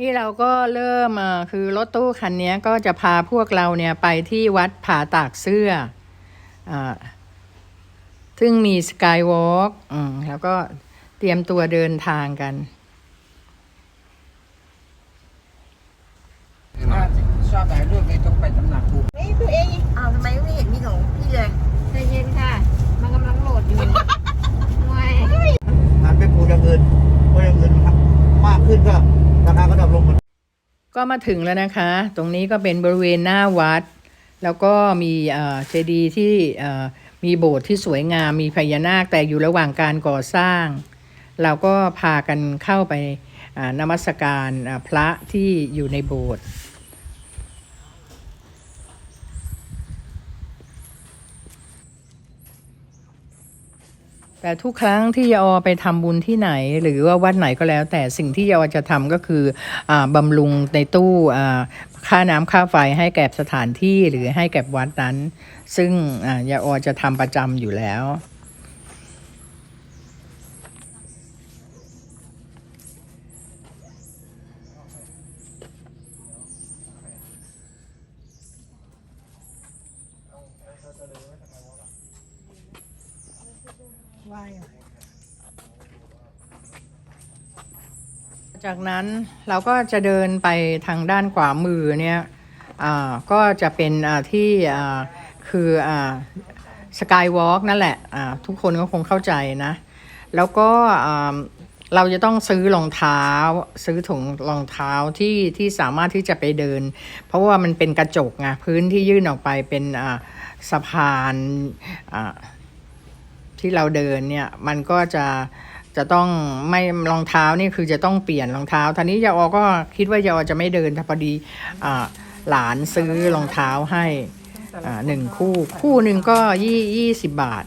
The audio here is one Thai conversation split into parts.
นี่เราก็เริ่มอ่าคือรถตู้คันนี้ก็จะพาพวกเราเนี่ยไปที่วัดผาตากเสื้ออ่าซึ่งมีสกายวอล์กแล้วก็เตรียมตัวเดินทางกันถ้าชอบถ่ายรูปไม่ต้องไปตำหนักกูไม่ตัวเองอ้าวทำไมไม่เห็นมีของพี่เลย ใจเย็นค่ะ มันกำลังโหลดอยู่ไม่ หันไปปลูกอย่างอื่นเพราะอย่างอื่นมากขึ้นก็ราคาก็ดรอปลงหมด ก็มาถึงแล้วนะคะ ตรงนี้ก็เป็นบริเวณหน้าวัด แล้วก็มีเจดีย์ที่มีโบสถ์ที่สวยงาม มีพญานาคแต่อยู่ระหว่างการก่อสร้าง เราก็พากันเข้าไปนมัสการพระที่อยู่ในโบสถ์ แต่ทุกครั้งที่ยาอไปทำบุญที่ไหน หรือว่าวัดไหนก็แล้ว แต่สิ่งที่ยาอจะทำก็คืออาบำรุงในตู้ค่าน้ำค่าไฟให้แก่สถานที่หรือให้แก่วัดนั้น ซึ่งยาอจะทำประจำอยู่แล้ว จากนั้นเราก็จะเดินไปทางด้านขวามือเนี่ยอ่าก็จะเป็นอ่าที่อ่าคืออ่าสกายวอล์กนั่นแหละอ่าทุกคนก็คงเข้าใจนะ แล้วก็อ่าเราจะต้องซื้อรองเท้า ซื้อถุงรองเท้าที่ที่สามารถที่จะไปเดิน เพราะว่ามันเป็นกระจกไงพื้นที่ยื่นออกไปเป็นอ่าสะพานอ่า ที่เราเดินเนี่ยมันก็จะจะต้องไม่รองเท้านี่คือจะต้องเปลี่ยนรองเท้าทีนี้ยาออก็คิดว่ายาออจะไม่เดินแต่พอดีหลานซื้อรองเท้าให้หนึ่งคู่ คู่หนึ่งก็ยี่ยี่สิบบาท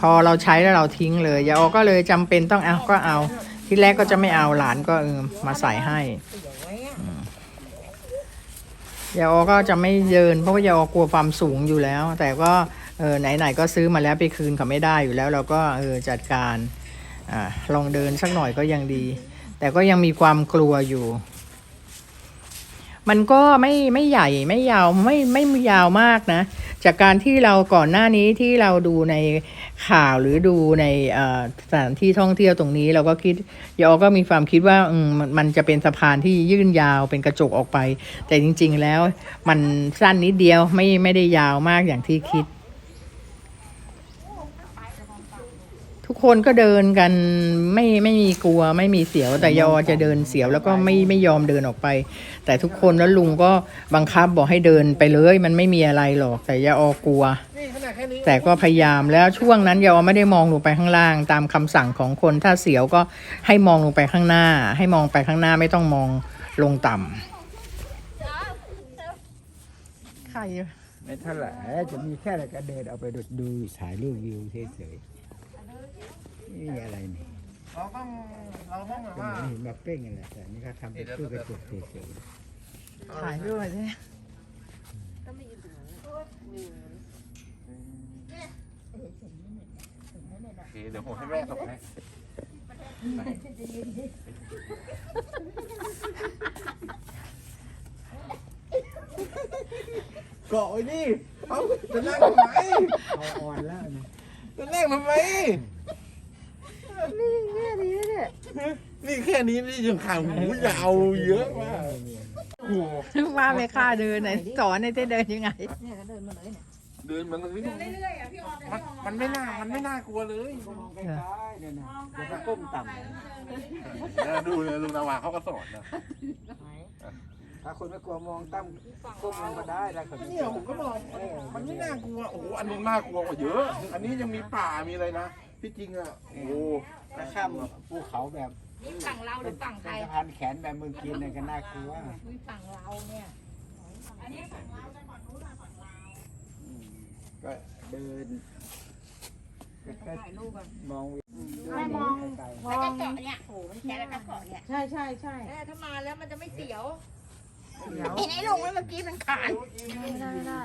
พอเราใช้แล้วเราทิ้งเลยยาออก็เลยจำเป็นต้องเอาก็เอา ที่แรกก็จะไม่เอาหลานก็เออมาใส่ให้ยาออก็จะไม่เดินเพราะว่ายาออกลัวความสูงอยู่แล้ว แต่ก็ เออไหนๆก็ซื้อมาแล้วไปคืนเขาไม่ได้อยู่แล้ว เราก็เออจัดการอ่าลองเดินสักหน่อยก็ยังดี แต่ก็ยังมีความกลัวอยู่ มันก็ไม่ไม่ใหญ่ไม่ยาวไม่ไม่ยาวมากนะ จากการที่เราก่อนหน้านี้ที่เราดูในข่าวหรือดูในสถานที่ท่องเที่ยวตรงนี้ เราก็คิดยอก็มีความคิดว่ามันมันจะเป็นสะพานที่ยื่นยาวเป็นกระจกออกไป แต่จริง ๆ แล้วมันสั้นนิดเดียวไม่ไม่ได้ยาวมากอย่างที่คิด ทุกคนก็เดินกันไม่ไม่มีกลัวไม่มีเสียวแต่ยอจะเดินเสียวแล้วก็ไม่ไม่ยอมเดินออกไป แต่ทุกคนแล้วลุงก็บังคับบอกให้เดินไปเลย มันไม่มีอะไรหรอกแต่ยาออกลัวนี่ขนาดแค่นี้แต่ก็พยายามแล้วช่วงนั้นยาอไม่ได้มองลงไปข้างล่าง ตามคำสั่งของคนถ้าเสียวก็ให้มองลงไปข้างหน้า ให้มองไปข้างหน้าไม่ต้องมองลงต่ำใครไม่เท่าไหร่จะมีแค่อะไรก็เดินเอาไปดูดูถ่ายรูปวิวเฉยๆ นี่อะไรนี่เราต้องเราต้องแบบก็ว่าเหมือนหินมาเป้งอะไรแต่นี่เขาทำเป็นตู้กระจกเฉยถ่ายด้วยใช่โอเคเดี๋ยวผมให้แม่ส่งให้เกาะไว้ดิเอ้าจะนั่งทำไมๆเอาอ่อนแล้วนะจะนั่งทำไมนี่แค่นี้เนี่ยนี่แค่นี้นี่ยังขางหูยาวเยอะมากโอ้โหว่าไม่ค่าเดินไหนสอนให้ได้เดินยังไง เนี่ยก็เดินมาเลยเนี่ยเดินมันเรื่อยๆมันมันไม่น่ามันไม่น่ากลัวเลยมองใกล้ๆเนี่ยนะจะไปก้มต่ำนะดูเลยลุงนาวาเขาก็สอนนะถ้าคนไม่กลัวมองตั้มก้มลงก็ได้แล้วคนเนี่ยผมก็บอกมันไม่น่ากลัวโอ้โหอันนู้นน่ากลัวกว่าเยอะ อันนี้ยังมีป่ามีอะไรนะ ที่จริงอะโอ้โหถ้าข้ามภูเขาแบบนี่ฝั่งเราหรือฝั่งใครสะพานแขนแบบเมืองจีนเนี่ยก็น่ากลัวนี่ฝั่งเราเนี่ยก็เดินก็ถ่ายรูปกันมองวิวไม่มอง ไกลมองเกาะเนี่ยโอ้มันแค่แล้วก็เกาะเนี่ยใช่ใช่ใช่เออถ้ามาแล้วมันจะไม่เสียวเห็นไอ้ลุงไหมเมื่อกี้มันขาด ไม่ได้ไม่ได้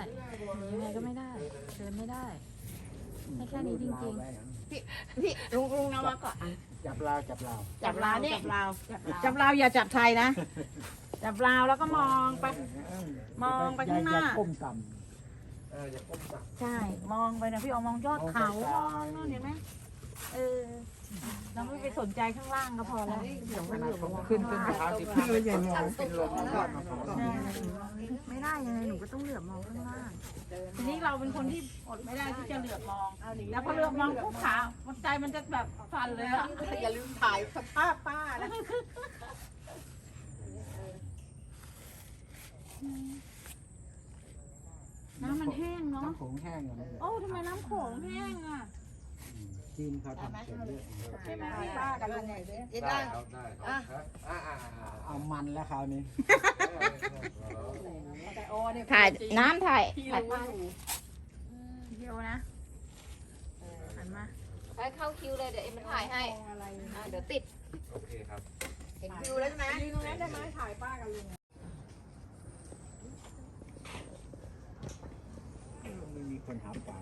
หนียังไงก็ไม่ได้ เดินไม่ได้ให้ แค่นี้จริงๆพี่ลุงลุงนำมาก่อนกจับลาวจับลาวจับลาวนี่จับลาวจับลาวจับลาวอย่าจับไทยนะ จับลาวแล้วก็มองไป มองไปข้างหน้า อย่ก้มต่เอออย่าก้มต่ำใช่ มองไปนะพี่อองมองยอดเขามองนู่นเห็นไหมเออ เราไม่ไปสนใจข้างล่างก็พอแล้วำขึ้นขึ้นเท้าสิพี่ก็ยังมองเป็นลมยอดมะพร้าวไม่ได้ยังไงหนูก็ต้องเหลือบมองข้างล่างทีนี้เราเป็นคนที่อดไม่ได้ที่จะเหลือบมองแล้วพอเหลือบมองปุ๊บขามันใจมันจะแบบสั่นเลยอะอย่าลืมถ่ายสภาพป้านะน้ำมันแห้งเนาะน้ำโขงแห้งอย่างนี้โอ้ทำไมน้ำโขงแห้งอะ จีนเขาทำเสร็จเยอะใช่ไหมป้ากันเลยได้ครับได้ครับอ่าอ่าอ่าเอามันแล้วคราวนี้ถ่ายน้ำถ่ายพี่ถ่ายรู้ป้าอยู่เดียวนะหันมาไปเข้าคิวเลยเดี๋ยวเอ็มมาถ่ายให้อ่าเดี๋ยวติดโอเคครับเห็นคิวแล้วใช่ไหมยืนตรงนั้นได้ไหมถ่ายป้ากันเลยไม่มีคนหาปลา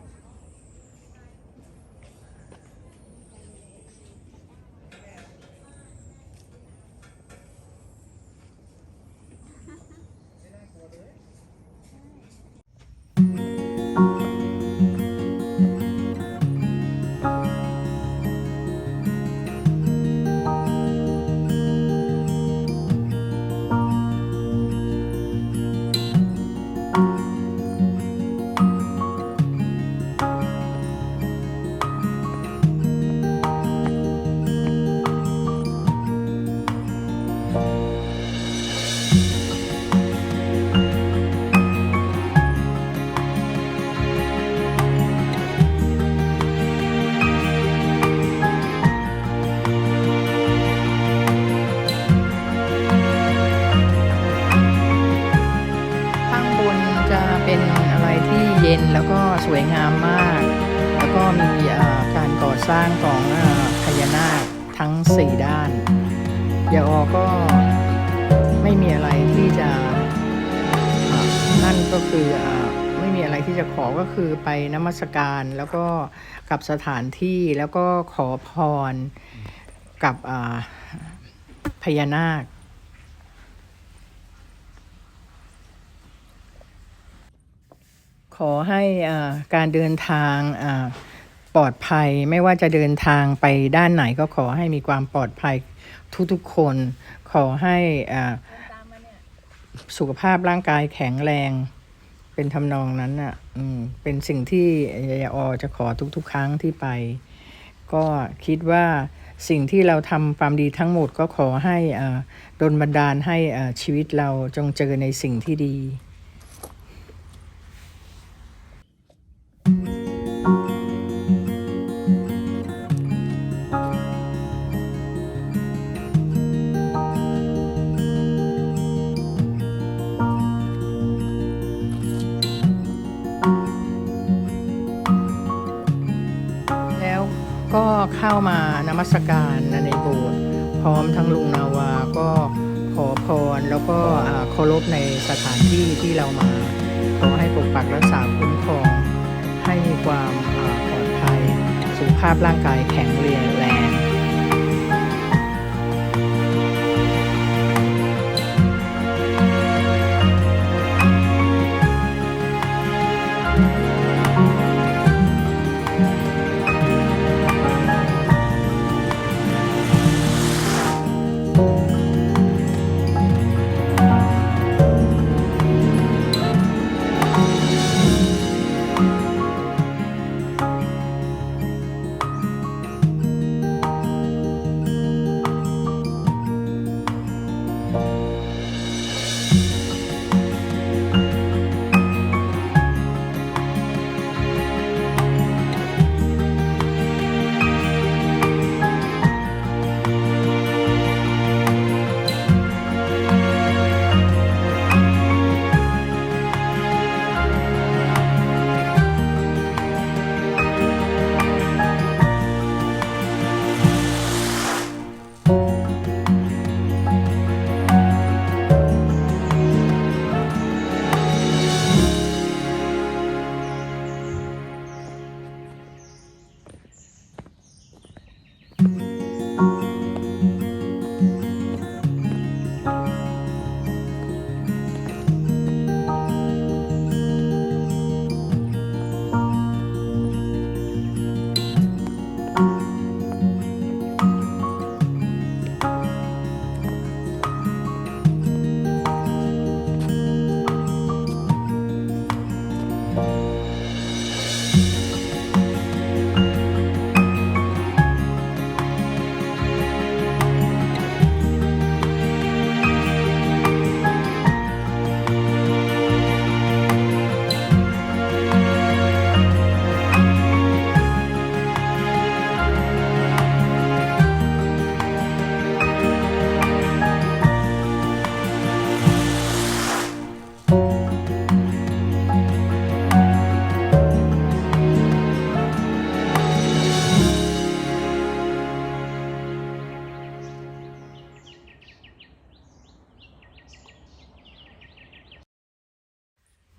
มมากแล้วก็มีการก่อสร้างของพญานาคทั้งสี่ด้านยาออก็ไม่มีอะไรที่จะนั่นก็คือเอ่อไม่มีอะไรที่จะขอก็คือไปนมัสการแล้วก็กับสถานที่แล้วก็ขอพรกับพญานาค ขอให้อ่าการเดินทางอ่าปลอดภัยไม่ว่าจะเดินทางไปด้านไหนก็ขอให้มีความปลอดภัยทุกๆคน ขอให้อ่าสุขภาพร่างกายแข็งแรง เป็นทำนองนั้นอะอืมเป็นสิ่งที่ยายอจะขอทุกๆ ครั้งที่ไป ก็คิดว่าสิ่งที่เราทำความดีทั้งหมดก็ขอให้อ่าดลบันดาลให้อ่าชีวิตเราจงเจอในสิ่งที่ดี ก็เข้ามานมัสการในโบสถ์พร้อมทั้งลุงนาวาก็ขอพรแล้วก็อ่าเคารพในสถานที่ที่เรามาขอให้ปกปักรักษาคุ้มครอง ให้มีความปลอดภัยสุขภาพร่างกายแข็งแรง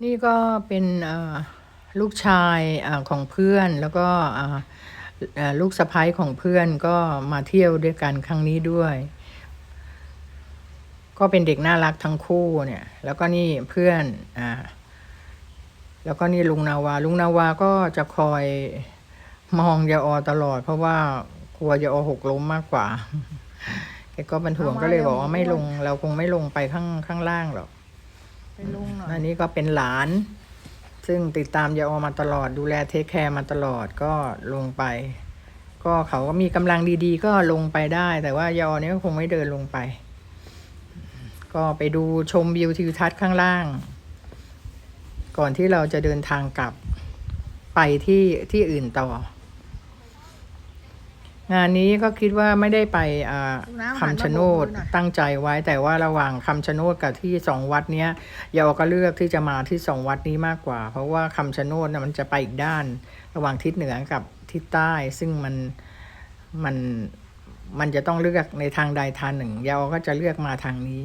นี่ก็เป็นลูกชายอของเพื่อนแล้วก็ลูกสะพ้ายของเพื่อนก็มาเที่ยวด้วยกันครั้งนี้ด้วย ก็เป็นเด็กน่ารักทั้งคู่เนี่ย แล้วก็นี่เพื่อนอ่าแล้วก็นี่ลุงนาวา ลุงนาวาก็จะคอยมองยาออตลอด เพราะว่ากลัวยาออหกล้มมากกว่าแกก็เป็นห่วงก็เลยบอกว่าไม่ลง เราคงไม่ลงไปข้างข้างล่างหรอก เป็นลุงหน่อยอันนี้ก็เป็นหลาน ซึ่งติดตามยาออมาตลอดดูแลเทคแคร์มาตลอดก็ลงไป ก็เขาก็มีกำลังดีๆ ก็ลงไปได้ แต่ว่ายาออเนี่ยก็คงไม่เดินลงไป ก็ไปดูชมวิวทิวทัศน์ข้างล่าง ก่อนที่เราจะเดินทางกลับไปที่ที่อื่นต่อ งานนี้ก็คิดว่าไม่ได้ไปอ่าคำชะโนดตั้งใจไว้แต่ว่าระหว่างคำชะโนดกับที่สองวัดเนี้ยยาอก็เลือกที่จะมาที่สองวัดนี้มากกว่า เพราะว่าคำชะโนดนะมันจะไปอีกด้าน ระหว่างทิศเหนือกับทิศใต้ ซึ่งมันมันมันจะต้องเลือกในทางใดทางหนึ่งยาอก็จะเลือกมาทางนี้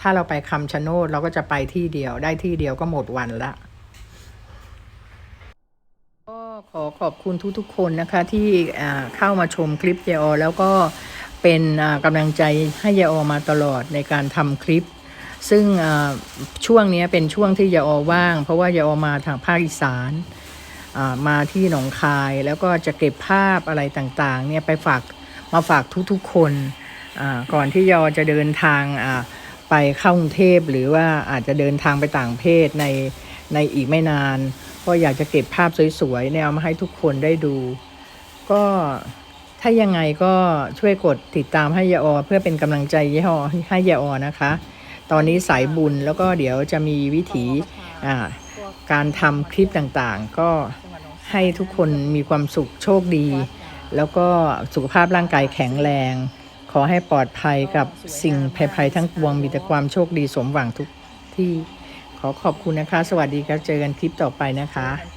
ถ้าเราไปคำชะโนดเราก็จะไปที่เดียวได้ที่เดียวก็หมดวันละ ก็ ขอขอบคุณทุกๆคนนะคะที่เข้ามาชมคลิปยาออแล้วก็เป็นกำลังใจให้ยาออมาตลอดในการทำคลิป ซึ่งช่วงนี้เป็นช่วงที่ยาออว่าง เพราะว่ายาออมาทางภาคอีสานมาที่หนองคายแล้วก็จะเก็บภาพอะไรต่างๆเนี่ยไปฝากมาฝากทุกๆคนก่อนที่ยอจะเดินทางไปเข้ากรุงเทพหรือว่าอาจจะเดินทางไปต่างประเทศในในอีกไม่นาน ก็อยากจะเก็บภาพสวยๆเนี่ยเอามาให้ทุกคนได้ดู ก็ถ้ายังไงก็ช่วยกดติดตามให้ยาออ เพื่อเป็นกำลังใจยาออให้ยาออนะคะ ตอนนี้สายบุญแล้วก็เดี๋ยวจะมีวิถีการทำคลิปต่างๆ ก็ให้ทุกคนมีความสุขโชคดี แล้วก็สุขภาพร่างกายแข็งแรง ขอให้ปลอดภัยกับสิ่งภัยๆทั้งปวงมีแต่ความโชคดีสมหวังทุกที่ ขอขอบคุณนะคะ สวัสดีครับเจอกันคลิปต่อไปนะคะ